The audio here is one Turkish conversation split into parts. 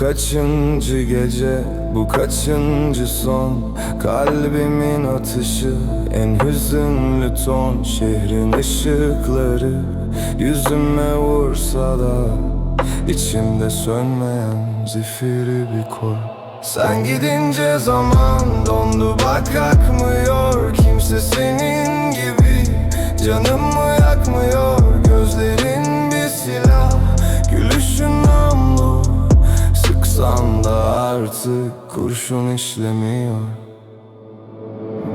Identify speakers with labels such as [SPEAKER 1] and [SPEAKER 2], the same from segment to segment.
[SPEAKER 1] Kaçıncı gece, bu kaçıncı son? Kalbimin atışı en hüzünlü ton. Şehrin ışıkları yüzüme vursa da içimde sönmeyen zifiri bir kor. Sen gidince zaman dondu bak akmıyor. Kimse senin gibi. Canımı artık kurşun işlemiyor.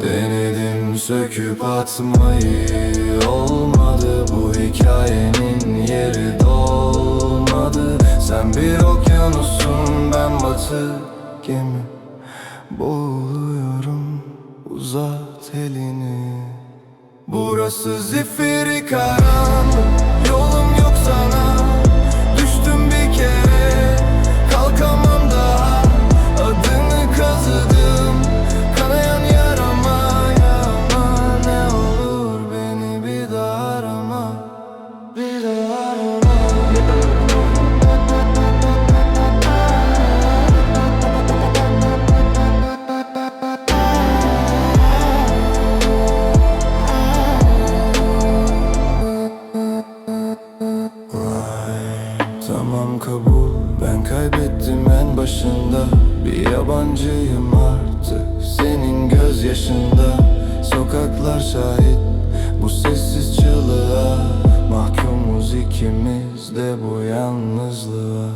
[SPEAKER 1] Denedim söküp atmayı. Olmadı bu hikayenin yeri dolmadı. Sen bir okyanusun ben batı gemi. Boğuluyorum uzat elini. Burası zifiri karanlık. Yolum yok sana Tamam kabul. Ben kaybettim en başında. Bir yabancıyım artık senin gözyaşında. Sokaklar şahit bu sessiz çığlığa ikimiz de bu yalnızlığa.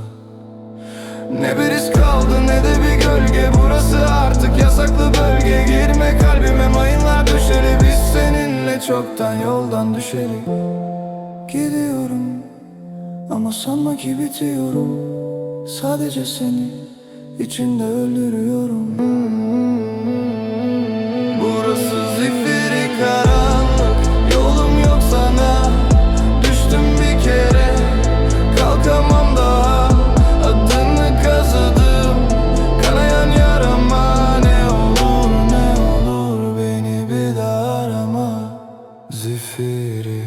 [SPEAKER 1] Ne bir iz kaldı ne de bir gölge. Burası artık yasaklı bölge. Girme kalbime mayınlar döşeli Biz seninle çoktan yoldan düşelim Gidiyorum ama sanma ki bitiyorum. Sadece seni içinde öldürüyorum City.